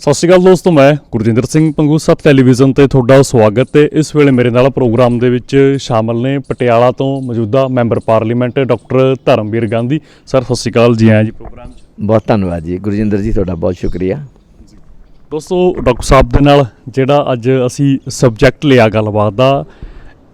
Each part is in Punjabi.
ਸਤਿ ਸ਼੍ਰੀ ਅਕਾਲ ਦੋਸਤੋ ਮੈਂ ਗੁਰਜਿੰਦਰ ਸਿੰਘ ਪੰਗੂ ਸੱਤ ਟੈਲੀਵਿਜ਼ਨ ਤੇ ਤੁਹਾਡਾ ਸਵਾਗਤ ਹੈ। ਇਸ ਵੇਲੇ ਮੇਰੇ ਨਾਲ ਪ੍ਰੋਗਰਾਮ ਦੇ ਵਿੱਚ ਸ਼ਾਮਲ ਨੇ ਪਟਿਆਲਾ ਤੋਂ ਮੌਜੂਦਾ member parliament doctor Dharamvir Gandhi. Sir ਸਤਿ ਸ਼੍ਰੀ ਅਕਾਲ ਜੀ ਆਇਆਂ ਜੀ ਪ੍ਰੋਗਰਾਮ 'ਚ। ਬਹੁਤ ਧੰਨਵਾਦ ਜੀ। ਗੁਰਜਿੰਦਰ ਜੀ ਤੁਹਾਡਾ ਬਹੁਤ ਸ਼ੁਕਰੀਆ। ਦੋਸਤੋ ਡਾਕਟਰ ਸਾਹਿਬ ਦੇ ਨਾਲ ਜਿਹੜਾ ਅੱਜ ਅਸੀਂ ਸਬਜੈਕਟ ਲਿਆ ਗੱਲਬਾਤ ਦਾ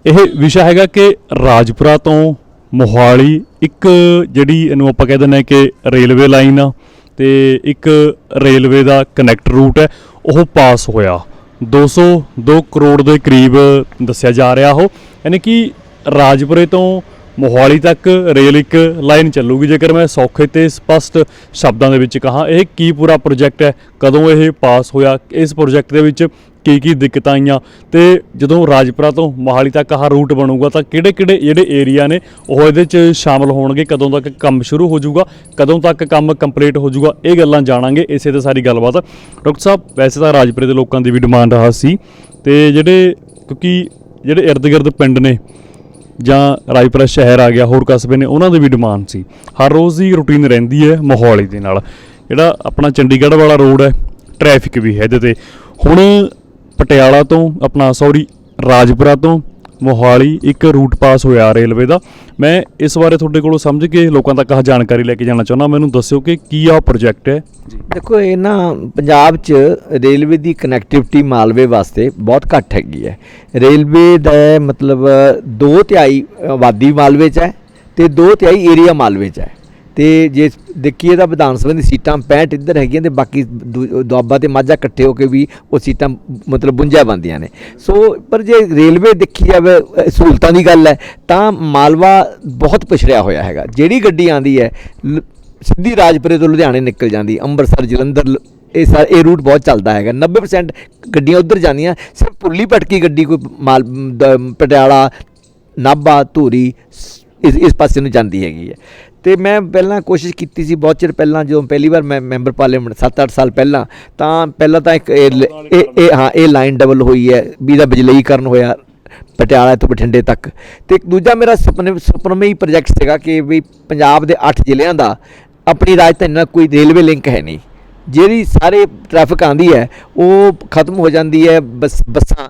ਇਹ ਵਿਸ਼ਾ ਹੈਗਾ ਕਿ ਰਾਜਪੁਰਾ ਤੋਂ ਮੋਹਾਲੀ ਇੱਕ ਜਿਹੜੀ ਇਹਨੂੰ ਆਪਾਂ ਕਹਿ ਦਿੰਦੇ ਕਿ ਰੇਲਵੇ ਲਾਈਨ ਆ ਤੇ ਇੱਕ ਰੇਲਵੇ ਦਾ ਕਨੈਕਟ ਰੂਟ ਹੈ, ਉਹ ਪਾਸ ਹੋਇਆ। 202 ਕਰੋੜ ਦੇ ਕਰੀਬ ਦੱਸਿਆ ਜਾ ਰਿਹਾ ਉਹ। ਯਾਨੀ ਕਿ ਰਾਜਪੁਰੇ ਤੋਂ ਮੋਹਾਲੀ ਤੱਕ ਰੇਲ ਇੱਕ ਲਾਈਨ ਚੱਲੂਗੀ। ਜੇਕਰ ਮੈਂ ਸੌਖੇ ਤੇ ਸਪਸ਼ਟ ਸ਼ਬਦਾਂ ਦੇ ਵਿੱਚ ਕਹਾਂ, ਇਹ ਕੀ ਪੂਰਾ ਪ੍ਰੋਜੈਕਟ ਹੈ? ਕਦੋਂ ਇਹ ਪਾਸ ਹੋਇਆ? ਇਸ ਪ੍ਰੋਜੈਕਟ ਦੇ ਵਿੱਚ ਕੀ ਕੀ ਦਿੱਕਤਾਂ ਆਈਆਂ ਤੇ ਜਦੋਂ ਰਾਜਪੁਰਾ ਤੋਂ ਮੋਹਾਲੀ ਤੱਕ ਆਹ ਰੂਟ ਬਣੂਗਾ ਤਾਂ ਕਿਹੜੇ ਕਿਹੜੇ ਜਿਹੜੇ ਏਰੀਆ ਨੇ ਉਹ ਇਹਦੇ 'ਚ ਸ਼ਾਮਲ ਹੋਣਗੇ? ਕਦੋਂ ਤੱਕ ਕੰਮ ਸ਼ੁਰੂ ਹੋ ਜਾਊਗਾ? ਕਦੋਂ ਤੱਕ ਕੰਮ ਕੰਪਲੀਟ ਹੋ ਜਾਊਗਾ? ਇਹ ਗੱਲਾਂ ਜਾਣਾਂਗੇ। ਇਸੇ ਤੇ ਸਾਰੀ ਗੱਲਬਾਤ। ਡਾਕਟਰ ਸਾਹਿਬ, ਵੈਸੇ ਤਾਂ ਰਾਜਪੁਰੇ ਦੇ ਲੋਕਾਂ ਦੀ ਵੀ ਡਿਮਾਂਡ ਆ ਸੀ ਤੇ ਜਿਹੜੇ ਕਿਉਂਕਿ ਜਿਹੜੇ ਇਰਦ ਗਿਰਦ ਪਿੰਡ ਨੇ ਜਾਂ ਰਾਜਪੁਰਾ ਸ਼ਹਿਰ ਆ ਗਿਆ, ਹੋਰ ਕਸਬੇ ਨੇ, ਉਹਨਾਂ ਦੀ ਵੀ ਡਿਮਾਂਡ ਸੀ। ਹਰ ਰੋਜ਼ ਦੀ ਰੁਟੀਨ ਰਹਿੰਦੀ ਹੈ ਮੋਹਾਲੀ ਦੇ ਨਾਲ। ਜਿਹੜਾ ਆਪਣਾ ਚੰਡੀਗੜ੍ਹ ਵਾਲਾ ਰੋਡ ਹੈ, ਟ੍ਰੈਫਿਕ ਵੀ ਹੈ ਇਹਦੇ ਤੇ। ਹੁਣ ਪਟਿਆਲਾ ਤੋਂ, ਆਪਣਾ ਸੌਰੀ, ਰਾਜਪੁਰਾ ਤੋਂ, ਮੋਹਾਲੀ ਇੱਕ ਰੂਟ ਪਾਸ ਹੋਇਆ ਰੇਲਵੇ ਦਾ। ਮੈਂ ਇਸ ਬਾਰੇ ਤੁਹਾਡੇ ਕੋਲੋਂ ਸਮਝ ਕੇ ਲੋਕਾਂ ਤੱਕ ਆਹ ਜਾਣਕਾਰੀ ਲੈ ਕੇ ਜਾਣਾ ਚਾਹੁੰਦਾ। ਮੈਨੂੰ ਦੱਸਿਓ ਕਿ ਕੀ ਆ ਪ੍ਰੋਜੈਕਟ ਹੈ? ਜੀ। ਦੇਖੋ, ਇਹ ਨਾ ਪੰਜਾਬ 'ਚ ਰੇਲਵੇ ਦੀ ਕਨੈਕਟੀਵਿਟੀ ਮਾਲਵੇ ਵਾਸਤੇ ਬਹੁਤ ਘੱਟ ਹੈਗੀ ਹੈ। ਰੇਲਵੇ ਦਾ ਮਤਲਬ 2 ਤਿਹਾਈ ਆਬਾਦੀ ਮਾਲਵੇ 'ਚ ਹੈ ਤੇ 2 ਤਿਹਾਈ ਏਰੀਆ ਮਾਲਵੇ 'ਚ ਹੈ। ਤੇ ਜੇ ਦੇਖੀਏ ਤਾਂ ਵਿਧਾਨ ਸਭਾ ਦੀ ਸੀਟਾਂ 65 ਇੱਧਰ ਹੈਗੀਆਂ ਤੇ ਬਾਕੀ ਦੂ- ਦੁਆਬਾ ਤੇ ਮਾਝਾ ਇਕੱਠੇ ਹੋ ਕੇ ਵੀ ਉਹ ਸੀਟਾਂ ਮਤਲਬ ਬੁੰਝਿਆ ਬੰਦੀਆਂ ਨੇ। ਸੋ ਪਰ ਜੇ ਰੇਲਵੇ ਦੇਖੀ ਜਾਵੇ ਸਹੂਲਤਾਂ ਦੀ ਗੱਲ ਹੈ, ਤਾਂ ਮਾਲਵਾ ਬਹੁਤ ਪਿਛੜਿਆ ਹੋਇਆ ਹੈਗਾ। ਜਿਹੜੀ ਗੱਡੀ ਆਂਦੀ ਹੈ, ਲ- ਸਿੱਧੀ ਰਾਜਪੁਰੇ ਤੋਂ ਲੁਧਿਆਣੇ ਨਿਕਲ ਜਾਂਦੀ, ਅੰਮ੍ਰਿਤਸਰ, ਜਲੰਧਰ ਇਹ ਸਾਰ ਇਹ ਰੂਟ ਬਹੁਤ ਚੱਲਦਾ ਹੈਗਾ। 90% ਗੱਡੀਆਂ ਉੱਧਰ ਜਾਂਦੀਆਂ, ਸਿਰਫ ਪੁੱਲੀ ਪਟਕੀ ਗੱਡੀ ਕੋਈ ਮਾਲ, ਦ- ਪਟਿਆਲਾ, ਨਾਭਾ, ਧੂਰੀ ਇਸ ਇਸ ਪਾਸੇ ਨੂੰ ਜਾਂਦੀ ਹੈਗੀ ਹੈ। ਤੇ ਮੈਂ ਪਹਿਲਾਂ ਕੋਸ਼ਿਸ਼ ਕੀਤੀ ਸੀ, ਬਹੁਤ ਚਿਰ ਪਹਿਲਾਂ ਜਦੋਂ ਪਹਿਲੀ ਵਾਰ ਮੈਂ ਮੈਂਬਰ ਪਾਰਲੀਮੈਂਟ 7-8 ਸਾਲ ਪਹਿਲਾਂ, ਤਾਂ ਪਹਿਲਾਂ ਤਾਂ ਇੱਕ ਇਹ ਇਹ ਹਾਂ, ਇਹ ਲਾਈਨ ਡਬਲ ਹੋਈ ਹੈ, ਵੀ ਦਾ ਬਿਜਲਈਕਰਨ ਹੋਇਆ ਪਟਿਆਲਾ ਤੋਂ ਬਠਿੰਡੇ ਤੱਕ। ਤੇ ਇੱਕ ਦੂਜਾ ਮੇਰਾ ਸੁਪਨੇ, ਸੁਪਨਮਈ ਪ੍ਰੋਜੈਕਟ ਸੀਗਾ ਕਿ ਵੀ ਪੰਜਾਬ ਦੇ 8 ਜ਼ਿਲ੍ਹਿਆਂ ਦਾ ਆਪਣੀ ਰਾਜਧਾਨੀ ਨਾਲ ਕੋਈ ਰੇਲਵੇ ਲਿੰਕ ਹੈ ਨਹੀਂ। ਜਿਹੜੀ ਸਾਰੇ ਟ੍ਰੈਫਿਕ ਆਂਦੀ ਹੈ, ਉਹ ਖਤਮ ਹੋ ਜਾਂਦੀ ਹੈ, ਬਸ, ਬੱਸਾਂ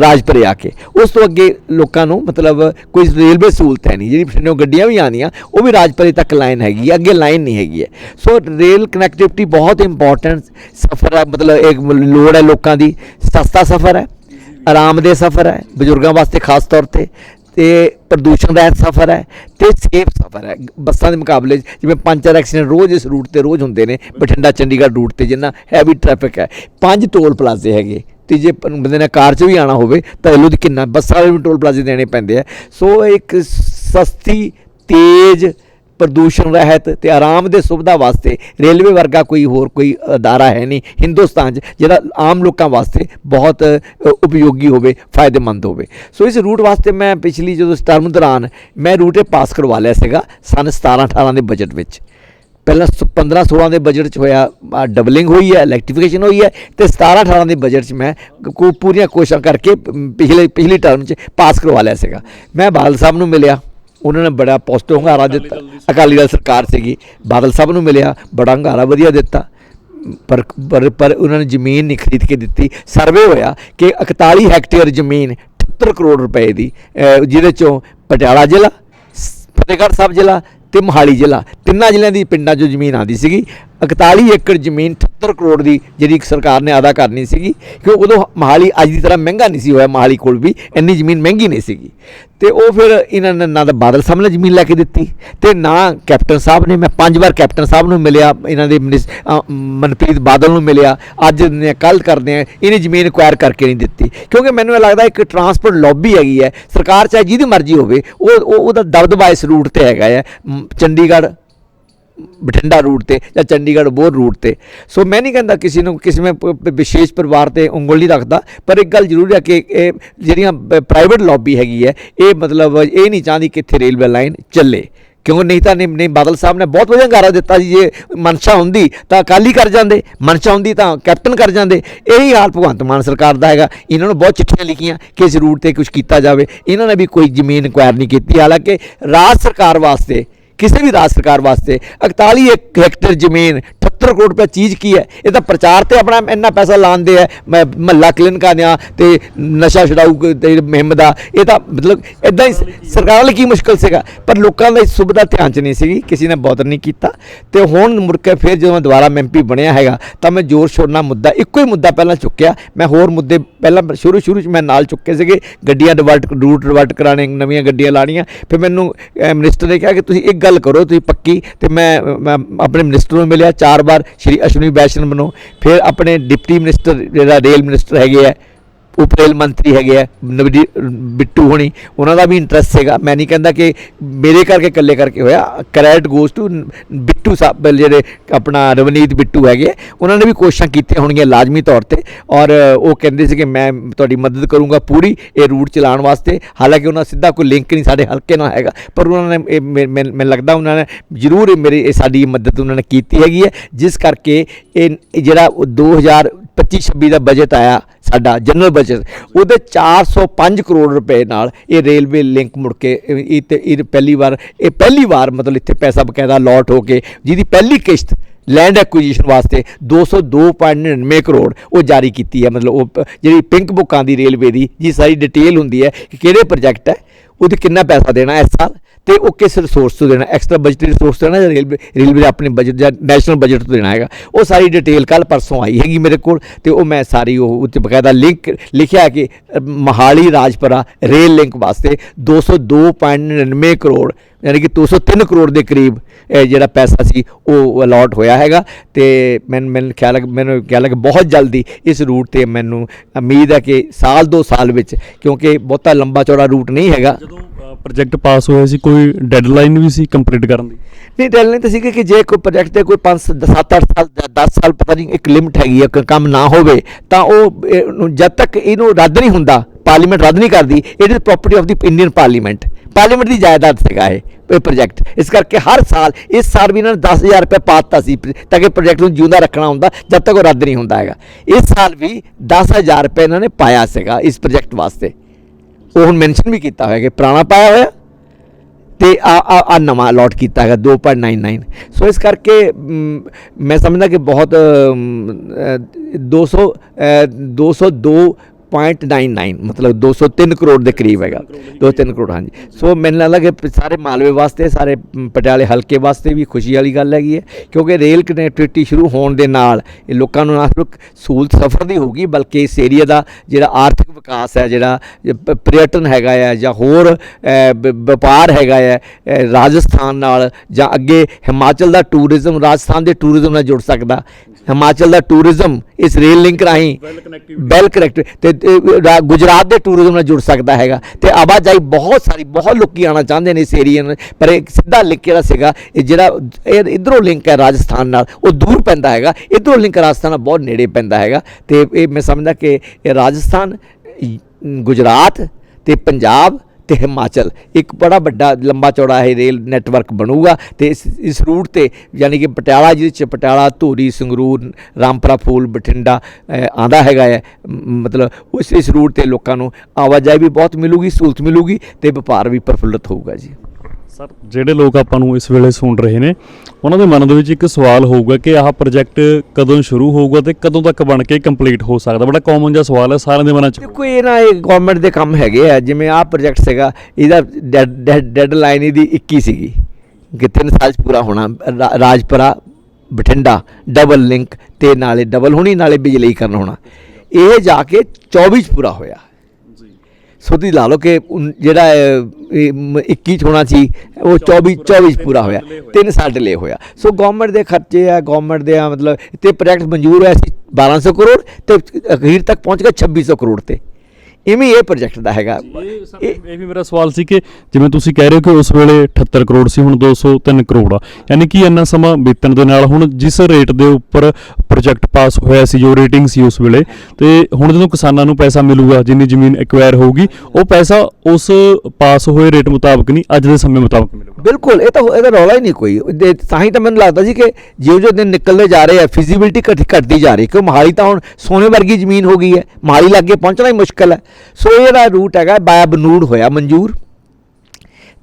ਰਾਜਪੁਰੇ ਆ ਕੇ। ਉਸ ਤੋਂ ਅੱਗੇ ਲੋਕਾਂ ਨੂੰ ਮਤਲਬ ਕੋਈ ਰੇਲਵੇ ਸਹੂਲਤ ਹੈ ਨਹੀਂ, ਜਿਹੜੀ ਬਠਿੰਡੇੋਂ ਗੱਡੀਆਂ ਵੀ ਆਉਂਦੀਆਂ, ਉਹ ਵੀ ਰਾਜਪੁਰੇ ਤੱਕ ਲਾਈਨ ਹੈਗੀ ਹੈ, ਅੱਗੇ ਲਾਈਨ ਨਹੀਂ ਹੈਗੀ ਹੈ। ਸੋ ਰੇਲ ਕਨੈਕਟੀਵਿਟੀ ਬਹੁਤ ਇੰਪੋਰਟੈਂਟ ਸਫ਼ਰ ਮਤਲਬ ਇੱਕ ਲੋੜ ਹੈ ਲੋਕਾਂ ਦੀ। ਸਸਤਾ ਸਫ਼ਰ ਹੈ ਆਰਾਮਦੇਹ ਸਫ਼ਰ ਹੈ, ਬਜ਼ੁਰਗਾਂ ਵਾਸਤੇ ਖਾਸ ਤੌਰ ਤੇ। ਤੇ ਪ੍ਰਦੂਸ਼ਣ ਰਹਿਤ ਸਫ਼ਰ ਹੈ, ਤੇ ਸੇਫ ਸਫ਼ਰ ਹੈ। ਬੱਸਾਂ ਦੇ ਮੁਕਾਬਲੇ 'ਚ ਜਿਵੇਂ ਪੰਜ ਚਾਰ ਐਕਸੀਡੈਂਟ ਰੋਜ਼ ਇਸ ਰੂਟ ਤੇ ਰੋਜ਼ ਹੁੰਦੇ ਨੇ, ਬਠਿੰਡਾ, ਚੰਡੀਗੜ੍ਹ ਰੂਟ ਤੇ ਜਿੰਨਾ ਹੈਵੀ ਟ੍ਰੈਫਿਕ ਹੈ। ਪੰਜ ਟੋਲ ਪਲਾਜ਼ੇ ਹੈਗੇ। ਤੇ ਜੇ ਬੰਦੇ ਨੇ ਕਾਰ 'ਚ ਵੀ ਆਣਾ ਹੋਵੇ ਤਾਂ ਇਹਨੂੰ ਕਿੰਨਾ, ਬੱਸਾਂ ਵਾਲੇ ਵੀ ਟੋਲ ਪਲਾਜ਼ੇ ਦੇਣੇ ਪੈਂਦੇ ਆ। ਸੋ ਇੱਕ ਸਸਤੀ, ਤੇਜ਼ ਪ੍ਰਦੂਸ਼ਣ ਰਹਿਤ ਤੇ ਆਰਾਮ ਦੇ ਸੁਵਿਧਾ ਵਾਸਤੇ ਰੇਲਵੇ ਵਰਗਾ ਕੋਈ ਹੋਰ ਕੋਈ ਅਦਾਰਾ ਹੈ ਨਹੀਂ। ਹਿੰਦੁਸਤਾਨ 'ਚ ਜਿਹੜਾ ਆਮ ਲੋਕਾਂ ਵਾਸਤੇ ਬਹੁਤ ਉਪਯੋਗੀ ਹੋਵੇ, ਫਾਇਦੇਮੰਦ ਹੋਵੇ। ਸੋ ਇਸ ਰੂਟ ਵਾਸਤੇ ਮੈਂ ਪਿਛਲੀ ਜਦੋਂ ਟਰਮ ਦੌਰਾਨ ਮੈਂ ਰੂਟ ਪਾਸ ਕਰਵਾ ਲਿਆ ਸੀਗਾ ਸਨ 17 18 ਦੇ ਬਜਟ ਵਿੱਚ। ਪਹਿਲਾਂ 15 16 ਦੇ ਬਜਟ 'ਚ ਹੋਇਆ ਡਬਲਿੰਗ ਹੋਈ ਹੈ ਇਲੈਕਟ੍ਰੀਫਿਕੇਸ਼ਨ ਹੋਈ ਹੈ ਤੇ 17 18 ਦੇ ਬਜਟ 'ਚ ਮੈਂ ਕੋ ਪੂਰੀਆਂ ਕੋਸ਼ਿਸ਼ਾਂ ਕਰਕੇ ਪਿਛਲੇ ਪਿਛਲੀ ਟਰਮ 'ਚ ਪਾਸ ਕਰਵਾ ਲਿਆ ਸੀਗਾ। ਮੈਂ ਬਾਦਲ ਸਾਹਿਬ ਨੂੰ ਮਿਲਿਆ ਉਹਨਾਂ ਨੇ ਬੜਾ ਪੋਜ਼ਿਟਿਵ ਹੰਗਾਰਾ ਦਿੱਤਾ ਅਕਾਲੀ ਦਲ ਸਰਕਾਰ ਸੀਗੀ। ਬਾਦਲ ਸਾਹਿਬ ਨੂੰ ਮਿਲਿਆ ਬੜਾ ਹੰਗਾਰਾ ਵਧੀਆ ਦਿੱਤਾ। ਪਰ ਪਰ ਪਰ ਉਹਨਾਂ ਨੇ ਜ਼ਮੀਨ ਨਹੀਂ ਖਰੀਦ ਕੇ ਦਿੱਤੀ। ਸਰਵੇ ਹੋਇਆ ਕਿ 41 ਹੈਕਟੇਅਰ ਜ਼ਮੀਨ 78 ਕਰੋੜ ਰੁਪਏ ਦੀ ਜਿਹਦੇ ਚੋਂ ਪਟਿਆਲਾ ਜ਼ਿਲ੍ਹਾ ਫਤਿਹਗੜ੍ਹ ਸਾਹਿਬ ਜ਼ਿਲ੍ਹਾ ਤੇ ਮੋਹਾਲੀ ਜ਼ਿਲ੍ਹਾ। ਤਿੰਨਾਂ ਜ਼ਿਲ੍ਹਿਆਂ ਦੀ ਪਿੰਡਾਂ 'ਚੋਂ ਜ਼ਮੀਨ ਆਉਂਦੀ ਸੀਗੀ। 41 ਏਕੜ ਜ਼ਮੀਨ 78 ਕਰੋੜ ਦੀ ਜਿਹੜੀ ਸਰਕਾਰ ਨੇ ਅਦਾ ਕਰਨੀ ਸੀਗੀ ਕਿ ਉਦੋਂ ਮੋਹਾਲੀ ਅੱਜ ਦੀ ਤਰ੍ਹਾਂ ਮਹਿੰਗਾ ਨਹੀਂ ਸੀ ਹੋਇਆ, ਮੋਹਾਲੀ ਕੋਲ ਵੀ ਇੰਨੀ ਜ਼ਮੀਨ ਮਹਿੰਗੀ ਨਹੀਂ ਸੀਗੀ। ਤੇ ਉਹ ਫਿਰ ਇਹਨਾਂ ਨੇ ਨਾ ਤਾਂ ਬਾਦਲ ਸਾਹਿਬ ਨੇ ਜ਼ਮੀਨ ਲੈ ਕੇ ਦਿੱਤੀ ਤੇ ਨਾ ਕੈਪਟਨ ਸਾਹਿਬ ਨੇ, ਮੈਂ ਪੰਜ ਵਾਰ ਕੈਪਟਨ ਸਾਹਿਬ ਨੂੰ ਮਿਲਿਆ, ਇਹਨਾਂ ਦੇ ਮਿਨਿਸ- ਮਨਪ੍ਰੀਤ ਬਾਦਲ ਨੂੰ ਮਿਲਿਆ, ਅੱਜ ਨੇ ਕੱਲ ਕਰਦੇ ਆ, ਇਹਨੇ ਜ਼ਮੀਨ ਐਕਵਾਇਰ ਕਰਕੇ ਨਹੀਂ ਦਿੱਤੀ। ਕਿਉਂਕਿ ਮੈਨੂੰ ਇਹ ਲੱਗਦਾ ਇੱਕ ਟਰਾਂਸਪੋਰਟ ਲੌਬੀ ਹੈਗੀ ਹੈ, ਸਰਕਾਰ ਚਾਹੇ ਜਿਹਦੀ ਮਰਜ਼ੀ ਹੋਵੇ, ਉਹ ਉਹਦਾ ਦਬਦਬਾ ਇਸ ਰੂਟ ਤੇ ਹੈਗਾ ਹੈ। ਚੰਡੀਗੜ੍ਹ ਬਠਿੰਡਾ ਰੂਟ ਤੇ ਜਾਂ ਚੰਡੀਗੜ੍ਹ ਬੋਰ ਰੂਟ ਤੇ। ਸੋ ਮੈਂ ਨਹੀਂ ਕਹਿੰਦਾ ਕਿਸੇ ਨੂੰ, ਕਿਸੇ ਮੈਂ ਵਿਸ਼ੇਸ਼ ਪਰਿਵਾਰ ਤੇ ਉਂਗਲ ਨਹੀਂ ਰੱਖਦਾ, ਪਰ ਇੱਕ ਗੱਲ ਜ਼ਰੂਰ ਹੈ ਕਿ ਇਹ ਜਿਹੜੀਆਂ ਪ੍ਰਾਈਵੇਟ ਲੌਬੀ ਹੈਗੀ ਹੈ, ਇਹ ਮਤਲਬ ਇਹ ਨਹੀਂ ਚਾਹੁੰਦੀ ਕਿ ਇੱਥੇ ਰੇਲਵੇ ਲਾਈਨ ਚੱਲੇ। ਕਿਉਂਕਿ ਨਹੀਂ ਤਾਂ ਨਹੀਂ ਬਾਦਲ ਸਾਹਿਬ ਨੇ ਬਹੁਤ ਵਧੀਆ ਗਾਰਾ ਦਿੱਤਾ ਜੀ, ਜੇ ਮਨਸ਼ਾ ਹੁੰਦੀ ਤਾਂ ਅਕਾਲੀ ਕਰ ਜਾਂਦੇ, ਮਨਸ਼ਾ ਹੁੰਦੀ ਤਾਂ ਕੈਪਟਨ ਕਰ ਜਾਂਦੇ। ਇਹੀ ਹਾਲ ਭਗਵੰਤ ਮਾਨ ਸਰਕਾਰ ਦਾ ਹੈਗਾ। ਇਹਨਾਂ ਨੂੰ ਬਹੁਤ ਚਿੱਠੀਆਂ ਲਿਖੀਆਂ ਕਿ ਇਸ ਰੂਟ ਤੇ ਕੁਝ ਕੀਤਾ ਜਾਵੇ। ਇਹਨਾਂ ਨੇ ਵੀ ਕੋਈ ਜ਼ਮੀਨ ਇਨਕੁਆਇਰ ਨਹੀਂ ਕੀਤੀ। ਹਾਲਾਂਕਿ ਰਾਜ ਸਰਕਾਰ ਵਾਸਤੇ ਕਿਸੇ ਵੀ ਰਾਜ ਸਰਕਾਰ ਵਾਸਤੇ। 41 ਹੈਕਟਰ ਜ਼ਮੀਨ 70 ਕਰੋੜ ਰੁਪਏ ਚੀਜ਼ ਕੀ ਹੈ? ਇਹ ਤਾਂ ਪ੍ਰਚਾਰ ਤੇ ਆਪਣਾ ਇੰਨਾ ਪੈਸਾ ਲਾਉਂਦੇ ਆ ਮੈਂ ਮਹੱਲਾ ਕਲੀਨਿਕਾਂ ਦਿਆਂ ਤੇ ਨਸ਼ਾ ਛਡਾਊ ਤੇ ਮੁਹਿੰਮ ਦਾ, ਇਹ ਤਾਂ ਮਤਲਬ ਇਦਾਂ ਹੀ ਸ- ਸਰਕਾਰਾਂ ਲਈ ਕੀ ਮੁਸ਼ਕਲ ਸੀਗਾ? ਪਰ ਲੋਕਾਂ ਦਾ ਇਸ ਸੁਵਿਧਾ ਧਿਆਨ ਚ ਨਹੀਂ ਸੀਗੀ, ਕਿਸੇ ਨੇ ਬੌਦਰ ਨਹੀਂ ਕੀਤਾ। ਤੇ ਹੁਣ ਮੁੜ ਕੇ ਫਿਰ ਜਦੋਂ ਮੈਂ ਦੁਬਾਰਾ ਐਮਪੀ ਬਣਿਆ ਹੈਗਾ, ਤਾਂ ਮੈਂ ਜ਼ੋਰ ਸ਼ੋਰ ਨਾਲ ਮੁੱਦਾ, ਇੱਕੋ ਹੀ ਮੁੱਦਾ ਪਹਿਲਾਂ ਚੁੱਕਿਆ। ਮੈਂ ਹੋਰ ਮੁੱਦੇ ਪਹਿਲਾਂ ਸ਼ੁਰੂ ਸ਼ੁਰੂ ਚ ਮੈਂ ਨਾਲ ਚੁੱਕੇ ਸੀਗੇ। ਗੱਡੀਆਂ ਡਿਵਰਟ ਰੂਟ ਡਿਵਰਟ ਕਰਾਣੇ ਨਵੀਆਂ ਗੱਡੀਆਂ ਲਾਣੀਆਂ ਫਿਰ ਮੈਨੂੰ ਮਿਨਿਸਟਰ ਨੇ ਕਿਹਾ ਕਿ ਤੁਸੀਂ ਇੱਕ ਗੱਲ ਕਰੋ, ਤੁਸੀਂ ਪੱਕੀ। ਤੇ ਮੈਂ ਮੈਂ ਆਪਣੇ ਮਿਨਿਸਟਰ ਨੂੰ ਮਿਲਿਆ, ਚਾਰ ਵਾਰ ਸ਼੍ਰੀ ਅਸ਼ਵਨੀ ਵੈਸ਼ਨਵ ਨੂੰ ਫਿਰ ਆਪਣੇ ਡਿਪਟੀ ਮਿਨਿਸਟਰ ਜਿਹੜਾ ਰੇਲ ਮਿਨਿਸਟਰ ਹੈਗੇ ਆ ਉਪ ਰੇਲ ਮੰਤਰੀ ਹੈਗੇ ਆ ਨਵਜੀ ਬਿੱਟੂ ਹੋਣੀ, ਉਹਨਾਂ ਦਾ ਵੀ ਇੰਟਰਸਟ ਸੀਗਾ ਮੈਂ ਨਹੀਂ ਕਹਿੰਦਾ ਕਿ ਮੇਰੇ ਕਰਕੇ ਇਕੱਲੇ ਕਰਕੇ ਹੋਇਆ। Credit goes to Bittu Sahib ਜਿਹੜੇ ਆਪਣਾ ਰਵਨੀਤ ਬਿੱਟੂ ਹੈਗੇ ਉਹਨਾਂ ਨੇ ਵੀ ਕੋਸ਼ਿਸ਼ਾਂ ਕੀਤੀਆਂ ਹੋਣਗੀਆਂ ਲਾਜ਼ਮੀ ਤੌਰ ਤੇ। ਔਰ ਉਹ ਕਹਿੰਦੇ ਸੀ ਕਿ ਮੈਂ ਤੁਹਾਡੀ ਮਦਦ ਕਰੂੰਗਾ ਪੂਰੀ ਇਹ ਰੂਟ ਚਲਾਉਣ ਵਾਸਤੇ। ਹਾਲਾਂਕਿ ਉਹਨਾਂ ਸਿੱਧਾ ਕੋਈ ਲਿੰਕ ਨਹੀਂ ਸਾਡੇ ਹਲਕੇ ਨਾਲ ਹੈਗਾ, ਪਰ ਉਹਨਾਂ ਨੇ ਮੈਨੂੰ ਲੱਗਦਾ ਉਹਨਾਂ ਨੇ ਜ਼ਰੂਰ ਮੇਰੀ ਸਾਡੀ ਮਦਦ ਉਹਨਾਂ ਨੇ ਕੀਤੀ ਹੈਗੀ ਹੈ। ਜਿਸ ਕਰਕੇ ਇਹ ਜਿਹੜਾ 2000 25 26 ਦਾ ਬਜਟ ਆਇਆ ਸਾਡਾ ਜਨਰਲ ਬਜਟ ਉਹਦੇ 405 ਕਰੋੜ ਰੁਪਏ ਨਾਲ ਇਹ ਰੇਲਵੇ ਲਿੰਕ ਮੁੜ ਕੇ, ਇਹ ਤੇ, ਇਹ ਪਹਿਲੀ ਵਾਰ, ਇਹ ਪਹਿਲੀ ਵਾਰ ਮਤਲਬ ਇੱਥੇ ਪੈਸਾ ਬਕਾਇਦਾ ਲੋਟ ਹੋ ਕੇ ਜਿਹਦੀ ਪਹਿਲੀ ਕਿਸ਼ਤ ਲੈਂਡ ਐਕੁਜੀਸ਼ਨ ਵਾਸਤੇ 202.99 ਕਰੋੜ ਉਹ ਜਾਰੀ ਕੀਤੀ ਹੈ। ਮਤਲਬ ਉਹ, ਜਿਹੜੀ ਪਿੰਕ ਬੁੱਕਾਂ ਦੀ ਰੇਲਵੇ ਦੀ ਜੀ ਸਾਰੀ ਡਿਟੇਲ ਹੁੰਦੀ ਹੈ ਕਿ ਕਿਹੜੇ ਪ੍ਰੋਜੈਕਟ ਹੈ, ਉਹਦੇ ਕਿੰਨਾ ਪੈਸਾ ਦੇਣਾ ਇਸ ਸਾਲ? ਤੇ ਉਹ ਕਿਸ ਰਿਸੋਰਸ ਤੋਂ ਦੇਣਾ ਐਕਸਟਰਾ ਬਜਟ ਰਿਸੋਰਸ ਤੋਂ ਦੇਣਾ ਜਾਂ ਰੇਲਵੇ ਰੇਲਵੇ ਦੇ ਆਪਣੇ ਬਜਟ ਜਾਂ ਨੈਸ਼ਨਲ ਬਜਟ ਤੋਂ ਦੇਣਾ ਹੈਗਾ। ਉਹ ਸਾਰੀ ਡਿਟੇਲ ਕੱਲ ਪਰਸੋਂ ਆਈ ਹੈਗੀ ਮੇਰੇ ਕੋਲ ਤੇ ਉਹ ਮੈਂ ਸਾਰੀ ਉਹ ਉੱਤੇ ਬਕਾਇਦਾ ਲਿੰਕ ਲਿਖਿਆ ਕਿ ਅ, ਮਹਾਲੀ ਰਾਜਪੁਰਾ ਰੇਲ ਲਿੰਕ ਵਾਸਤੇ 202.99 ਕਰੋੜ ਯਾਨੀ ਕਿ 203 ਕਰੋੜ ਦੇ ਕਰੀਬ ਜਿਹੜਾ ਪੈਸਾ ਸੀ ਉਹ ਅਲਾਟ ਹੋਇਆ ਹੈਗਾ ਤੇ ਮੈਨੂੰ ਮੈਨੂੰ ਖਿਆਲ ਹੈ ਮੈਨੂੰ ਖਿਆਲ ਹੈ ਕਿ ਬਹੁਤ ਜਲਦੀ ਇਸ ਰੂਟ ਤੇ ਮੈਨੂੰ ਉਮੀਦ ਹੈ ਕਿ ਸਾਲ ਦੋ ਸਾਲ ਵਿੱਚ ਕਿਉਂਕਿ ਬਹੁਤਾ ਲੰਬਾ ਚੌੜਾ ਰੂਟ ਨਹੀਂ ਹੈਗਾ। ਪ੍ਰੋਜੈਕਟ ਪਾਸ ਹੋਇਆ ਸੀ, ਕੋਈ ਡੈਡਲਾਈਨ ਵੀ ਸੀ ਕੰਪਲੀਟ ਕਰਨ ਦੀ? ਨਹੀਂ ਡੈਡਲਾਈਨ ਤਾਂ ਸੀ ਕਿ ਜੇ ਕੋਈ ਪ੍ਰੋਜੈਕਟ ਤੇ ਕੋਈ 5 7 8 ਸਾਲ 10 ਸਾਲ, ਪਤਾ ਨਹੀਂ, ਇੱਕ ਲਿਮਟ ਹੈਗੀ ਹੈ ਕੋਈ ਕੰਮ ਨਾ ਹੋਵੇ, ਤਾਂ ਉਹ ਇਹਨੂੰ ਜਦ ਤੱਕ ਇਹਨੂੰ ਰੱਦ ਨਹੀਂ ਹੁੰਦਾ ਪਾਰਲੀਮੈਂਟ ਰੱਦ ਨਹੀਂ ਕਰਦੀ it is property of the Indian parliament parliament ਦੀ ਜਾਇਦਾਦ ਸੀਗਾ ਇਹ ਇਹ ਪ੍ਰੋਜੈਕਟ ਇਸ ਕਰਕੇ ਹਰ ਸਾਲ, ਇਸ ਸਾਲ ਵੀ ਇਹਨਾਂ ਨੇ 10000 ਰੁਪਏ ਪਾਤਾ ਸੀ, ਤਾਂ ਕਿ ਪ੍ਰੋਜੈਕਟ ਨੂੰ ਜਿਉਂਦਾ ਰੱਖਣਾ ਹੁੰਦਾ, ਜਦ ਤੱਕ ਉਹ ਰੱਦ ਨਹੀਂ ਹੁੰਦਾ ਹੈਗਾ। ਇਸ ਸਾਲ ਵੀ 10000 ਰੁਪਏ ਇਹਨਾਂ ਨੇ ਪਾਇਆ ਸੀਗਾ ਇਸ ਪ੍ਰੋਜੈਕਟ ਵਾਸਤੇ। ਉਹ ਹੁਣ ਮੈਂਸ਼ਨ ਵੀ ਕੀਤਾ ਹੋਇਆ ਕਿ ਪੁਰਾਣਾ ਪਾਇਆ ਹੋਇਆ ਤੇ ਆ ਆ ਨਵਾਂ ਅਲੋਟ ਕੀਤਾ ਹੈਗਾ 2.99 ਸੋ ਇਸ ਕਰਕੇ ਮੈਂ ਸਮਝਦਾ ਕਿ ਬਹੁਤ 200 202 0.99 ਮਤਲਬ 203 ਕਰੋੜ ਦੇ ਕਰੀਬ ਹੈਗਾ। 2-3 ਕਰੋੜ ਹਾਂਜੀ। ਸੋ ਮੈਨੂੰ ਲੱਗਦਾ ਕਿ ਸਾਰੇ ਮਾਲਵੇ ਵਾਸਤੇ ਸਾਰੇ ਪਟਿਆਲੇ ਹਲਕੇ ਵਾਸਤੇ ਵੀ ਖੁਸ਼ੀ ਵਾਲੀ ਗੱਲ ਹੈਗੀ ਹੈ ਕਿਉਂਕਿ ਰੇਲ ਕਨੈਕਟੀਵਿਟੀ ਸ਼ੁਰੂ ਹੋਣ ਦੇ ਨਾਲ ਇਹ ਲੋਕਾਂ ਨੂੰ ਨਾ ਸਿਰਫ ਸਹੂਲਤ ਸਫਰ ਦੀ ਹੋਊਗੀ ਬਲਕਿ ਇਸ ਏਰੀਆ ਦਾ ਜਿਹੜਾ ਆਰਥਿਕ ਵਿਕਾਸ ਹੈ ਜਿਹੜਾ ਪ੍ਰਯਟਨ ਹੈਗਾ ਹੈ ਜਾਂ ਹੋਰ ਵਪਾਰ ਹੈਗਾ ਹੈ ਰਾਜਸਥਾਨ ਨਾਲ ਜਾਂ ਅੱਗੇ ਹਿਮਾਚਲ ਦਾ ਟੂਰਿਜ਼ਮ ਰਾਜਸਥਾਨ ਦੇ ਟੂਰਿਜ਼ਮ ਨਾਲ ਜੁੜ ਸਕਦਾ। ਹਿਮਾਚਲ ਦਾ ਟੂਰਿਜ਼ਮ ਇਸ ਰੇਲ ਲਿੰਕ ਰਾਹੀਂ ਵੈਲ ਕਨੈਕਟ ਤੇ ਗੁਜਰਾਤ ਦੇ ਟੂਰਿਜ਼ਮ ਨਾਲ ਜੁੜ ਸਕਦਾ ਹੈਗਾ। ਤੇ ਆਵਾਜਾਈ ਬਹੁਤ ਸਾਰੀ, ਬਹੁਤ ਲੋਕੀ ਆਣਾ ਚਾਹੁੰਦੇ ਨੇ ਇਸ ਏਰੀਆ ਨੂੰ। ਪਰ ਇਹ ਸਿੱਧਾ ਲਿੰਕ ਜਿਹੜਾ ਸੀਗਾ, ਇਹ ਜਿਹੜਾ, ਇਹ ਇਧਰੋਂ ਲਿੰਕ ਹੈ ਰਾਜਸਥਾਨ ਨਾਲ, ਉਹ ਦੂਰ ਪੈਂਦਾ ਹੈਗਾ। ਇਧਰੋਂ ਲਿੰਕ ਰਾਜਸਥਾਨ ਨਾਲ ਬਹੁਤ ਨੇੜੇ ਪੈਂਦਾ ਹੈਗਾ। ਤੇ ਇਹ ਮੈਂ ਸਮਝਦਾ ਕਿ ਰਾਜਸਥਾਨ ਗੁਜਰਾਤ ਤੇ ਪੰਜਾਬ ਤੇ ਹਿਮਾਚਲ। ਇੱਕ ਬੜਾ ਵੱਡਾ ਲੰਬਾ ਚੌੜਾ ਇਹ ਰੇਲ ਨੈਟਵਰਕ ਬਣੂਗਾ ਤੇ ਇਸ ਇਸ ਰੂਟ ਤੇ ਯਾਨੀ ਕਿ ਪਟਿਆਲਾ ਜਿਹਦੇ ਚ ਪਟਿਆਲਾ ਧੂਰੀ ਸੰਗਰੂਰ ਰਾਮਪੁਰਾ ਫੂਲ ਬਠਿੰਡਾ ਅ, ਆਂਦਾ ਹੈਗਾ ਹੈ। ਮਤਲਬ ਉਸ ਇਸ ਰੂਟ ਤੇ ਲੋਕਾਂ ਨੂੰ ਆਵਾਜਾਈ ਵੀ ਬਹੁਤ ਮਿਲੂਗੀ ਸਹੂਲਤ ਮਿਲੂਗੀ ਤੇ ਵਪਾਰ ਵੀ ਪ੍ਰਫੁੱਲਤ ਹੋਊਗਾ ਜੀ। ਸਰ, ਜਿਹੜੇ ਲੋਕ ਆਪਾਂ ਨੂੰ ਇਸ ਵੇਲੇ ਸੁਣ ਰਹੇ ਨੇ, ਉਹਨਾਂ ਦੇ ਮਨ ਦੇ ਵਿੱਚ ਇੱਕ ਸਵਾਲ ਹੋਊਗਾ ਕਿ ਆਹ ਪ੍ਰੋਜੈਕਟ ਕਦੋਂ ਸ਼ੁਰੂ ਹੋਊਗਾ ਤੇ ਕਦੋਂ ਤੱਕ ਬਣ ਕੇ ਕੰਪਲੀਟ ਹੋ ਸਕਦਾ। ਬੜਾ ਕਾਮਨ ਜਿਹਾ ਸਵਾਲ ਹੈ, ਸਾਰਿਆਂ ਦੇ ਮਨਾਂ 'ਚ। ਦੇਖੋ, ਇਹ ਨਾ ਇਹ ਗਵਰਨਮੈਂਟ ਦੇ ਕੰਮ ਹੈਗੇ ਆ। ਜਿਵੇਂ ਆਹ ਪ੍ਰੋਜੈਕਟ ਸੀਗਾ, ਇਹਦਾ ਡੈਡਲਾਈਨ ਇਹਦੀ 21 ਸੀਗੀ। ਕਿ ਤਿੰਨ ਸਾਲ 'ਚ ਪੂਰਾ ਹੋਣਾ। ਰਾਜਪੁਰਾ, ਬਠਿੰਡਾ ਡਬਲ ਲਿੰਕ ਤੇ ਨਾਲੇ ਡਬਲ ਹੋਣੀ, ਨਾਲੇ ਬਿਜਲੀ ਕਰਨ ਹੋਣਾ। ਇਹ ਜਾ ਕੇ 24 'ਚ ਪੂਰਾ ਹੋਇਆ। ਸੋ ਤੁਸੀਂ ਲਾ ਲਓ ਕਿ ਉਨ- ਜਿਹੜਾ ਇਹ ਮ- 21 ਚ ਹੋਣਾ ਸੀ ਉਹ 24 24 ਚ ਪੂਰਾ ਹੋਇਆ ਤਿੰਨ ਸਾਲ ਡਿਲੇ ਹੋਇਆ। ਸੋ ਗਵਰਨਮੈਂਟ ਦੇ ਖਰਚੇ ਆ ਗਵਰਨਮੈਂਟ ਦੇ ਆ ਮਤਲਬ ਤੇ ਪ੍ਰੋਜੈਕਟ ਮਨਜ਼ੂਰ ਹੋਇਆ ਸੀ 1200 ਕਰੋੜ ਤੇ ਅਖੀਰ ਤੱਕ ਪਹੁੰਚ ਗਿਆ 2600 ਕਰੋੜ ਤੇ। ਇਵੇਂ ਇਹ ਪ੍ਰੋਜੈਕਟ ਦਾ ਹੈਗਾ। ਇਹ ਇਹ ਵੀ ਮੇਰਾ ਸਵਾਲ ਸੀ ਕਿ ਜਿਵੇਂ ਤੁਸੀਂ ਕਹਿ ਰਹੇ ਹੋ ਕਿ ਉਸ ਵੇਲੇ 78 ਕਰੋੜ ਸੀ ਹੁਣ 203 ਕਰੋੜ ਆ। ਯਾਨੀ ਕਿ ਇੰਨਾ ਸਮਾਂ ਬੀਤਣ ਦੇ ਨਾਲ ਹੁਣ ਜਿਸ ਰੇਟ ਦੇ ਉੱਪਰ ਪ੍ਰੋਜੈਕਟ ਪਾਸ ਹੋਇਆ ਸੀ ਜੋ ਰੇਟਿੰਗ ਸੀ ਉਸ ਵੇਲੇ ਤੇ ਹੁਣ ਜਦੋਂ ਕਿਸਾਨਾਂ ਨੂੰ ਪੈਸਾ ਮਿਲੂਗਾ ਜਿੰਨੀ ਜ਼ਮੀਨ ਐਕਵਾਇਰ ਹੋਊਗੀ ਉਹ ਪੈਸਾ ਉਸ ਪਾਸ ਹੋਏ ਰੇਟ ਮੁਤਾਬਕ ਨਹੀਂ ਅੱਜ ਦੇ ਸਮੇਂ ਮੁਤਾਬਕ ਮਿਲੂਗਾ। ਬਿਲਕੁਲ, ਇਹ ਤਾਂ ਇਹਦਾ ਰੌਲਾ ਹੀ ਨਹੀਂ ਕੋਈ। ਤਾਂ ਹੀ ਤਾਂ ਮੈਨੂੰ ਲੱਗਦਾ ਸੀ ਕਿ ਜਿਉਂ ਜਿਉਂ ਦਿਨ ਨਿਕਲਦੇ ਜਾ ਰਹੇ ਆ ਫਿਜ਼ੀਬਿਲਟੀ ਘਟਦੀ ਜਾ ਰਹੀ ਕਿਉਂ ਮਹਾਲੀ ਤਾਂ ਹੁਣ ਸੋਨੇ ਵਰਗੀ ਜ਼ਮੀਨ ਹੋ ਗਈ ਹੈ। ਮਹਾਲੀ ਲਾਗੇ ਪਹੁੰਚਣਾ ਹੀ ਮੁਸ਼ਕਲ ਹੈ। ਸੋ ਇਹਦਾ ਰੂਟ ਹੈਗਾ ਬਾਇਆ ਬਨੂੜ ਹੋਇਆ ਮਨਜ਼ੂਰ।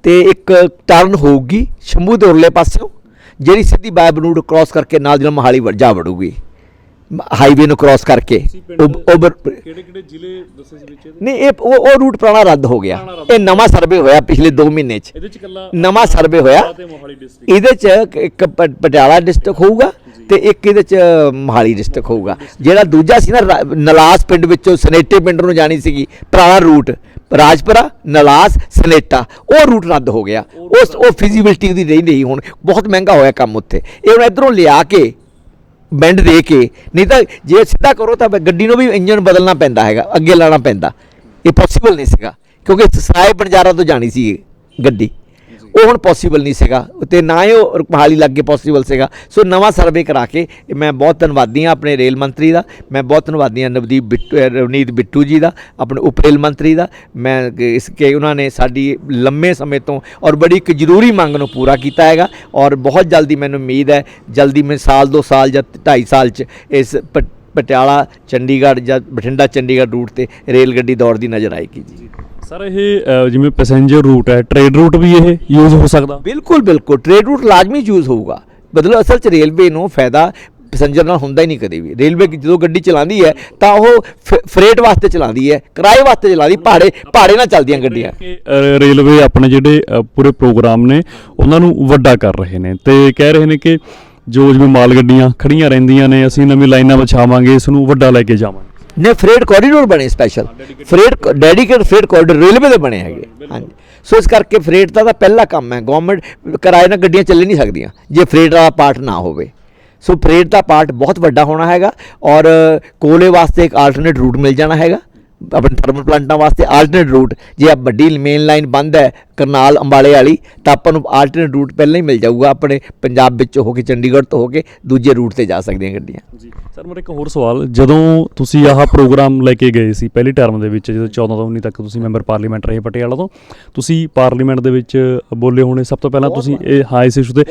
ਤੇ ਇੱਕ ਟਰਨ ਹੋਊਗੀ ਸ਼ੰਭੂ ਦੇ ਉਰਲੇ ਪਾਸਿਓਂ, ਜਿਹੜੀ ਸਿੱਧੀ ਬਾਇਬ ਰੂਟ ਕ੍ਰਾਸ ਕਰਕੇ ਨਾਲ ਦੀ ਨਾਲ ਮੋਹਾਲੀ ਵੜ- ਜਾ ਵੜੂਗੀ। ਹਾਈਵੇ ਨੂੰ ਕ੍ਰਾਸ ਕਰਕੇ। ਓਵਰ ਕਿਹੜੇ ਕਿਹੜੇ ਜ਼ਿਲ੍ਹੇ ਦੱਸੇ ਸੀ ਵਿੱਚ ਨਹੀਂ ਇਹ ਉਹ ਉਹ ਰੂਟ ਪੁਰਾਣਾ ਰੱਦ ਹੋ ਗਿਆ। ਇਹ ਨਵਾਂ ਸਰਵੇ ਹੋਇਆ ਪਿਛਲੇ 2 ਮਹੀਨੇ 'ਚ। ਇਹਦੇ ਚ ਕੱਲਾ ਨਵਾਂ ਸਰਵੇ ਹੋਇਆ। ਇਹਦੇ 'ਚ ਇੱਕ- ਪਟਿਆਲਾ ਡਿਸਟ੍ਰਿਕਟ ਹੋਊਗਾ ਤੇ ਇੱਕ ਇਹਦੇ 'ਚ ਮੋਹਾਲੀ ਡਿਸਟ੍ਰਿਕਟ ਹੋਊਗਾ। ਜਿਹੜਾ ਦੂਜਾ ਸੀ ਨਾ ਨਲਾਸ ਪਿੰਡ ਵਿੱਚੋਂ ਸਨੇਟੇ ਪਿੰਡ ਨੂੰ ਜਾਣੀ ਸੀਗੀ ਪੁਰਾਣਾ ਰੂਟ ਰਾਜਪੁਰਾ ਨਲਾਸ ਸਨੇਟਾ ਉਹ ਰੂਟ ਰੱਦ ਹੋ ਗਿਆ। ਉਸ ਉਹ ਫਿਜ਼ੀਬਿਲਟੀ ਉਹਦੀ ਨਹੀਂ ਰਹੀ ਹੁਣ। ਬਹੁਤ ਮਹਿੰਗਾ ਹੋਇਆ ਕੰਮ ਉੱਥੇ। ਇਹ ਹੁਣ ਇਧਰੋਂ ਲਿਆ ਕੇ ਬੈਂਡ ਦੇ ਕੇ, ਨਹੀਂ ਤਾਂ ਜੇ ਸਿੱਧਾ ਕਰੋ ਤਾਂ ਗੱਡੀ ਨੂੰ ਵੀ ਇੰਜਨ ਬਦਲਣਾ ਪੈਂਦਾ ਹੈਗਾ, ਅੱਗੇ ਲਾਣਾ ਪੈਂਦਾ। ਇਹ ਪੋਸੀਬਲ ਨਹੀਂ ਸੀਗਾ, ਕਿਉਂਕਿ ਸਰਾਏ ਬੰਜਾਰਾ ਤੋਂ ਜਾਣੀ ਸੀ ਗੱਡੀ। ਉਹ ਹੁਣ ਪੋਸੀਬਲ ਨਹੀਂ ਸੀਗਾ। ਤੇ ਨਾ ਹੀ ਉਹ ਮਹਾਲੀ ਲੱਗੇ ਪੋਸੀਬਲ ਸੀਗਾ। ਸੋ ਨਵਾਂ ਸਰਵੇ ਕਰਾ ਕੇ ਮੈਂ ਬਹੁਤ ਧੰਨਵਾਦੀ ਹਾਂ ਆਪਣੇ ਰੇਲ ਮੰਤਰੀ ਦਾ। ਮੈਂ ਬਹੁਤ ਧੰਨਵਾਦੀ ਹਾਂ ਨਵਦੀਪ ਬਿੱਟੂ ਰਵਨੀਤ ਬਿੱਟੂ ਜੀ ਦਾ, ਆਪਣੇ ਉਪ ਰੇਲ ਮੰਤਰੀ ਦਾ। ਮੈਂ ਇਸ ਕੇ ਉਹਨਾਂ ਨੇ ਸਾਡੀ ਲੰਮੇ ਸਮੇਂ ਤੋਂ ਔਰ ਬੜੀ ਇੱਕ ਜ਼ਰੂਰੀ ਮੰਗ ਨੂੰ ਪੂਰਾ ਕੀਤਾ ਹੈਗਾ। ਔਰ ਬਹੁਤ ਜਲਦੀ ਮੈਨੂੰ ਉਮੀਦ ਹੈ, ਜਲਦੀ ਮੈਂ ਸਾਲ ਦੋ ਸਾਲ ਜਾਂ 2.5 ਸਾਲ ਚ ਇਸ ਪ- ਪਟਿਆਲਾ ਚੰਡੀਗੜ੍ਹ ਜਾਂ ਬਠਿੰਡਾ ਚੰਡੀਗੜ੍ਹ ਰੂਟ ਤੇ ਰੇਲ ਗੱਡੀ ਦੌੜਦੀ ਨਜ਼ਰ ਆਏਗੀ ਜੀ। ਸਰ ਇਹ ਅ, ਜਿਵੇਂ ਪੈਸੇਂਜਰ ਰੂਟ ਹੈ ਟ੍ਰੇਡ ਰੂਟ ਵੀ ਇਹ ਯੂਜ਼ ਹੋ ਸਕਦਾ? ਬਿਲਕੁਲ ਬਿਲਕੁਲ। ਟ੍ਰੇਡ ਰੂਟ ਲਾਜ਼ਮੀ ਯੂਜ਼ ਹੋਊਗਾ। ਮਤਲਬ ਅਸਲ 'ਚ ਰੇਲਵੇ ਨੂੰ ਫਾਇਦਾ ਪੈਸੇਂਜਰ ਨਾਲ ਹੁੰਦਾ ਹੀ ਨਹੀਂ ਕਦੇ ਵੀ। ਰੇਲਵੇ ਜਦੋਂ ਗੱਡੀ ਚਲਾਉਂਦੀ ਹੈ ਤਾਂ ਉਹ ਫ- ਫਰੇਟ ਵਾਸਤੇ ਚਲਾਉਂਦੀ ਹੈ ਕਿਰਾਏ ਵਾਸਤੇ ਚਲਾਉਂਦੀ ਭਾੜੇ ਭਾੜੇ ਨਾਲ ਚੱਲਦੀਆਂ ਗੱਡੀਆਂ। ਕਿ ਅ, ਰੇਲਵੇ ਆਪਣੇ ਜਿਹੜੇ ਅ, ਪੂਰੇ ਪ੍ਰੋਗਰਾਮ ਨੇ ਉਹਨਾਂ ਨੂੰ ਵੱਡਾ ਕਰ ਰਹੇ ਨੇ। ਤੇ ਕਹਿ ਰਹੇ ਨੇ ਕਿ ਜੋ ਜਿਵੇਂ ਮਾਲ ਗੱਡੀਆਂ ਖੜੀਆਂ ਰਹਿੰਦੀਆਂ ਨੇ ਅਸੀਂ ਨਵੀਂ ਲਾਈਨਾਂ ਵਿਛਾਵਾਂਗੇ ਇਸ ਨੂੰ ਵੱਡਾ ਲੈ ਕੇ ਜਾਵਾਂਗੇ। ਨੇ ਫਰੇਟ ਕੋਰੀਡੋਰ ਬਣੇ special freight dedicated freight corridor railway ਦੇ ਬਣੇ ਹੈਗੇ। ਹਾਂਜੀ। ਸੋ ਇਸ ਕਰਕੇ ਫਰੇਟ ਦਾ ਤਾਂ ਪਹਿਲਾ ਕੰਮ ਹੈ। ਗਵਰਨਮੈਂਟ ਕਿਰਾਏ ਨਾਲ ਗੱਡੀਆਂ ਚੱਲ ਨਹੀਂ ਸਕਦੀਆਂ ਜੇ ਫਰੇਟ ਦਾ ਪਾਰਟ ਨਾ ਹੋਵੇ। ਸੋ ਫਰੇਟ ਦਾ ਪਾਰਟ ਬਹੁਤ ਵੱਡਾ ਹੋਣਾ ਹੈਗਾ ਔਰ ਕੋਲੇ ਵਾਸਤੇ ਇੱਕ ਆਲਟਰਨੇਟ ਰੂਟ ਮਿਲ ਜਾਣਾ ਹੈਗਾ। ਆਪਣੇ ਥਰਮਲ ਪਲਾਂਟਾਂ ਵਾਸਤੇ ਆਲਟਰਨੇਟ ਰੂਟ ਜੇ ਆ ਵੱਡੀ ਮੇਨ ਲਾਈਨ ਬੰਦ ਹੈ ਕਰਨਾਲ ਅੰਬਾਲੇ ਵਾਲੀ ਤਾਂ ਆਪਾਂ ਨੂੰ ਆਲਟਰਨੇਟ ਰੂਟ ਪਹਿਲਾਂ ਹੀ ਮਿਲ ਜਾਊਗਾ ਆਪਣੇ ਪੰਜਾਬ ਵਿੱਚੋਂ ਹੋ ਕੇ ਚੰਡੀਗੜ੍ਹ ਤੋਂ ਹੋ ਕੇ ਦੂਜੇ ਰੂਟ ਤੇ ਜਾ ਸਕਦੀਆਂ ਗੱਡੀਆਂ। ਜੀ। ਸਰ ਮੇਰਾ ਇੱਕ ਹੋਰ ਸਵਾਲ ਜਦੋਂ ਤੁਸੀਂ ਆਹ ਪ੍ਰੋਗਰਾਮ ਲੈ ਕੇ ਗਏ ਸੀ ਪਹਿਲੀ ਟਰਮ ਦੇ ਵਿੱਚ ਜਦੋਂ 14 ਤੋਂ 19 ਤੱਕ ਤੁਸੀਂ ਮੈਂਬਰ ਪਾਰਲੀਮੈਂਟ ਰਹੇ ਪਟਿਆਲਾ ਤੋਂ ਤੁਸੀਂ ਪਾਰਲੀਮੈਂਟ ਦੇ ਵਿੱਚ ਬੋਲੇ ਹੋਣੇ ਸਭ ਤੋਂ ਪਹਿਲਾਂ ਤੁਸੀਂ ਇਹ ਹਾਂ ਇਸ ਇਸ਼ੂ ਤੇ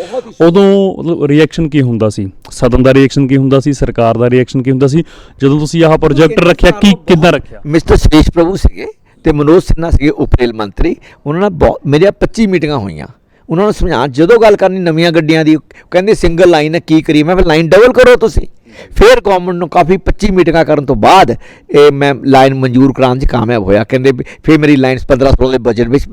ਉਦੋਂ ਮਤਲਬ ਰਿਐਕਸ਼ਨ ਕੀ ਹੁੰਦਾ ਸੀ? ਸਦਨ ਦਾ ਰਿਐਕਸ਼ਨ ਕੀ ਹੁੰਦਾ ਸੀ? ਸਰਕਾਰ ਦਾ ਰਿਐਕਸ਼ਨ ਕੀ ਹੁੰਦਾ ਸੀ? ਜਦੋਂ ਤੁਸੀਂ ਆਹ ਪ੍ਰੋਜੈਕਟ ਰੱਖਿਆ ਕੀ ਕਿੱਦਾਂ ਰੱਖਿਆ? ਮਿਸਟਰ ਸੁਰੇਸ਼ ਪ੍ਰਭੂ ਸੀਗੇ। ਤੇ ਮਨੋਜ ਸਿਨਹਾ ਸੀਗੇ ਉਪ ਰੇਲ ਮੰਤਰੀ। ਉਹਨਾਂ ਨਾਲ ਬਹੁਤ, ਮੇਰੀਆਂ 25 ਮੀਟਿੰਗਾਂ ਹੋਈਆਂ। ਉਹਨਾਂ ਨੂੰ ਸਮਝਾ ਜਦੋਂ ਗੱਲ ਕਰਨੀ ਨਵੀਆਂ ਗੱਡੀਆਂ ਦੀ, ਕਹਿੰਦੇ ਸਿੰਗਲ ਲਾਈਨ ਹੈ, ਕੀ ਕਰੀ ਮੈਂ ਫਿਰ ਲਾਈਨ ਡਬਲ ਕਰੋ ਤੁਸੀਂ। ਫਿਰ ਗਵਰਨਮੈਂਟ ਨੂੰ ਕਾਫੀ 25 ਮੀਟਿੰਗਾਂ ਕਰਨ ਤੋਂ ਬਾਅਦ, ਇਹ ਮੈਂ ਲਾਈਨ ਮਨਜ਼ੂਰ ਕਰਾਉਣ 'ਚ ਕਾਮਯਾਬ ਹੋਇਆ। ਕਹਿੰਦੇ ਵੀ, ਫਿਰ ਮੇਰੀ ਲਾਈਨ 15 16 ਦੇ ਬਜਟ ਵਿੱਚ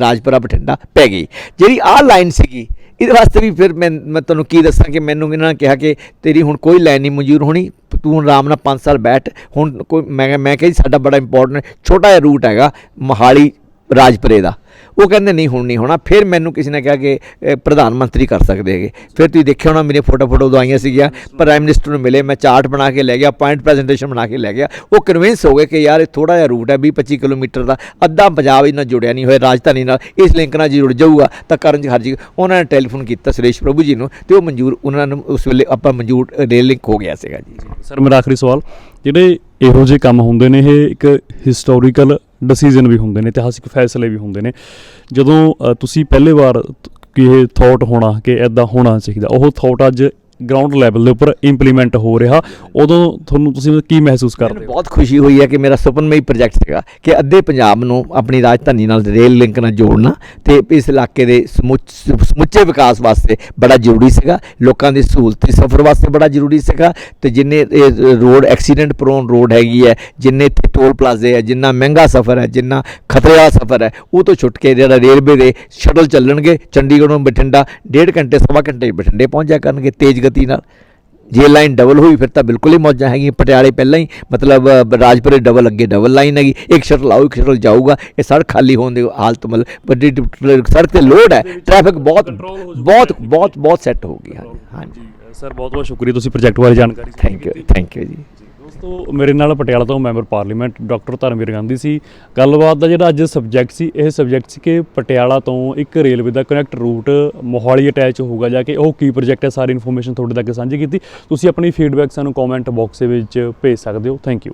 ਰਾਜਪੁਰਾ ਬਠਿੰਡਾ ਪੈ ਗਈ। ਜਿਹੜੀ ਆਹ ਲਾਈਨ ਸੀਗੀ ਇਹਦੇ ਵਾਸਤੇ ਵੀ ਫਿਰ ਮੈਂ ਮੈਂ ਤੁਹਾਨੂੰ ਕੀ ਦੱਸਾਂ ਕਿ ਮੈਨੂੰ ਇਹਨਾਂ ਨੇ ਕਿਹਾ ਕਿ ਤੇਰੀ ਹੁਣ ਕੋਈ ਲਾਈਨ ਨਹੀਂ ਮਨਜ਼ੂਰ ਹੋਣੀ, ਤੂੰ ਆਰਾਮ ਨਾਲ 5 ਸਾਲ ਬੈਠ। ਹੁਣ ਕੋਈ, ਮੈਂ ਮੈਂ ਕਿਹਾ ਜੀ ਸਾਡਾ ਬੜਾ ਇੰਪੋਰਟੈਂਟ ਛੋਟਾ ਜਿਹਾ ਰੂਟ ਹੈਗਾ ਮੋਹਾਲੀ ਰਾਜਪੁਰੇ ਦਾ। ਉਹ ਕਹਿੰਦੇ, ਨਹੀਂ, ਹੁਣ ਨਹੀਂ ਹੋਣਾ। ਫਿਰ ਮੈਨੂੰ ਕਿਸੇ ਨੇ ਕਿਹਾ ਕਿ ਪ੍ਰਧਾਨ ਮੰਤਰੀ ਕਰ ਸਕਦੇ ਹੈਗੇ। ਫਿਰ ਤੁਸੀਂ ਦੇਖਿਆ ਹੋਣਾ ਮੇਰੇ ਫੋਟੋ ਫੋਟੋ ਉਦੋਂ ਆਈਆਂ ਸੀਗੀਆਂ। ਪ੍ਰਾਈਮ ਮਿਨਿਸਟਰ ਨੂੰ ਮਿਲੇ, ਮੈਂ ਚਾਰਟ ਬਣਾ ਕੇ ਲੈ ਗਿਆ ਪੁਆਇੰਟ ਪ੍ਰੈਜੈਂਟੇਸ਼ਨ ਬਣਾ ਕੇ ਲੈ ਗਿਆ। ਉਹ ਕਨਵਿੰਸ ਹੋ ਗਏ ਕਿ ਯਾਰ, ਇਹ ਥੋੜਾ ਜਿਹਾ ਰੂਟ ਹੈ 20 25 ਕਿਲੋਮੀਟਰ ਦਾ, ਅੱਧਾ ਪੰਜਾਬ ਇਹਨਾਂ ਜੁੜਿਆ ਨਹੀਂ ਹੋਇਆ ਰਾਜਧਾਨੀ ਨਾਲ, ਇਸ ਲਿੰਕ ਨਾਲ ਜੇ ਜੁੜ ਜਾਊਗਾ, ਤਾਂ ਕਰਨ ਚ ਹਰਜੀ। ਉਹਨਾਂ ਨੇ ਟੈਲੀਫੋਨ ਕੀਤਾ ਸੁਰੇਸ਼ ਪ੍ਰਭੂ ਜੀ ਨੂੰ ਤੇ ਉਹ ਮਨਜ਼ੂਰ, ਉਹਨਾਂ ਨੂੰ ਉਸ ਵੇਲੇ ਆਪਾਂ ਮਨਜ਼ੂਰ ਰੇਲ ਲਿੰਕ ਹੋ ਗਿਆ ਸੀਗਾ ਜੀ। ਸਰ, ਮੇਰਾ ਆਖਰੀ ਸਵਾਲ, ਜਿਹੜੇ ਇਹੋ ਜਿਹੇ ਕੰਮ ਹੁੰਦੇ ਨੇ, ਇਹ ਇੱਕ ਹਿਸਟੋਰੀਕਲ ਡਿਸੀਜਨ ਵੀ ਹੁੰਦੇ ਨੇ, ਇਤਿਹਾਸਿਕ ਫੈਸਲੇ ਵੀ ਹੁੰਦੇ ਨੇ। ਜਦੋਂ ਤੁਸੀਂ ਪਹਿਲੇ ਵਾਰ ਤ- ਕਿ ਇਹ ਥਾਟ ਹੋਣਾ, ਕਿ ਐਦਾਂ ਹੋਣਾ ਚਾਹੀਦਾ, ਉਹ ਥਾਟ ਅੱਜ ਗਰਾਊਂਡ ਲੈਵਲ ਦੇ ਉੱਪਰ ਇੰਪਲੀਮੈਂਟ ਹੋ ਰਿਹਾ। ਉਦੋਂ ਤੁਹਾਨੂੰ ਤੁਸੀਂ ਕੀ ਮਹਿਸੂਸ ਕਰਦੇ ਹੋ? ਬਹੁਤ ਖੁਸ਼ੀ ਹੋਈ ਹੈ ਕਿ ਮੇਰਾ ਸੁਪਨਮਈ ਪ੍ਰੋਜੈਕਟ ਸੀਗਾ ਕਿ ਅੱਧੇ ਪੰਜਾਬ ਨੂੰ ਆਪਣੀ ਰਾਜਧਾਨੀ ਨਾਲ ਰੇਲ ਲਿੰਕ ਨਾਲ ਜੋੜਨਾ ਤੇ ਇਸ ਇਲਾਕੇ ਦੇ ਸਮੁੱਚ ਵਿਕਾਸ ਵਾਸਤੇ ਬੜਾ ਜ਼ਰੂਰੀ ਸੀਗਾ। ਲੋਕਾਂ ਦੀ ਸਹੂਲਤੀ ਸਫ਼ਰ ਵਾਸਤੇ ਬੜਾ ਜ਼ਰੂਰੀ ਸੀਗਾ ਤੇ ਜਿੰਨੇ ਇਹ ਰੋਡ ਐਕਸੀਡੈਂਟ ਪ੍ਰੋਨ ਰੋਡ ਹੈਗੀ ਹੈ ਜਿੰਨੇ ਇੱਥੇ ਟੋਲ ਪਲਾਜ਼ੇ ਹੈ ਜਿੰਨਾ ਮਹਿੰਗਾ ਸਫ਼ਰ ਹੈ ਜਿੰਨਾ ਖਤਰੇ ਵਾਲਾ ਸਫ਼ਰ ਹੈ ਉਹ ਤੋਂ ਛੁੱਟ ਕੇ ਜਿਹੜਾ ਰੇਲਵੇ ਦੇ ਸ਼ਟਲ ਚੱਲਣਗੇ ਚੰਡੀਗੜ੍ਹੋਂ ਬਠਿੰਡਾ ਡੇਢ ਘੰਟੇ ਸਵਾ ਘੰਟੇ ਬਠਿੰਡੇ ਪਹੁੰਚ ਜਾ ਕਰਨਗੇ ਤੇਜ਼ ਗਤੀ ਨਾਲ। ਜੇ ਲਾਈਨ ਡਬਲ ਹੋਈ ਫਿਰ ਤਾਂ ਬਿਲਕੁਲ ਹੀ ਮੌਜਾਂ ਹੈਗੀਆਂ। ਪਟਿਆਲੇ ਪਹਿਲਾਂ ਹੀ ਮਤਲਬ ਰਾਜਪੁਰੇ ਡਬਲ ਅੱਗੇ ਡਬਲ ਲਾਈਨ ਹੈਗੀ। ਇੱਕ ਸ਼ਟਲ ਆਊ ਇੱਕ ਸ਼ਟਲ ਜਾਊਗਾ। ਇਹ ਸੜਕ ਖਾਲੀ ਹੋਣ ਦੀ ਹਾਲਤ ਮਤਲਬ ਵੱਡੀ ਸੜਕ ਤੇ ਲੋਡ ਹੈ। ਟ੍ਰੈਫਿਕ ਬਹੁਤ। ਬਹੁਤ ਬਹੁਤ ਬਹੁਤ ਸੈੱਟ ਹੋ ਗਈ। ਹਾਂਜੀ ਸਰ ਬਹੁਤ ਬਹੁਤ ਸ਼ੁਕਰੀਆ ਤੁਸੀਂ ਪ੍ਰੋਜੈਕਟ ਬਾਰੇ ਜਾਣਕਾਰੀ ਥੈਂਕ ਯੂ ਥੈਂਕ ਯੂ ਜੀ। ਦੋਸਤੋ ਮੇਰੇ ਨਾਲ ਪਟਿਆਲਾ ਤੋਂ member parliament doctor Dharamvir Gandhi ਸੀ। ਗੱਲਬਾਤ ਦਾ ਜਿਹੜਾ ਅੱਜ ਸਬਜੈਕਟ ਸੀ, ਇਹ ਸਬਜੈਕਟ ਸੀ ਕਿ ਪਟਿਆਲਾ ਤੋਂ ਇੱਕ ਰੇਲਵੇ ਦਾ ਕਨੈਕਟ ਰੂਟ ਮੋਹਾਲੀ ਅਟੈਚ ਹੋਊਗਾ ਜਾ ਕੇ ਉਹ ਕੀ ਪ੍ਰੋਜੈਕਟ ਹੈ, ਸਾਰੀ ਇਨਫੋਰਮੇਸ਼ਨ ਤੁਹਾਡੇ ਤੱਕ ਸਾਂਝੀ ਕੀਤੀ। ਤੁਸੀਂ ਆਪਣੀ ਫੀਡਬੈਕ ਸਾਨੂੰ ਕਮੈਂਟ ਬਾਕਸ ਦੇ ਵਿੱਚ ਭੇਜ ਸਕਦੇ ਹੋ। Thank you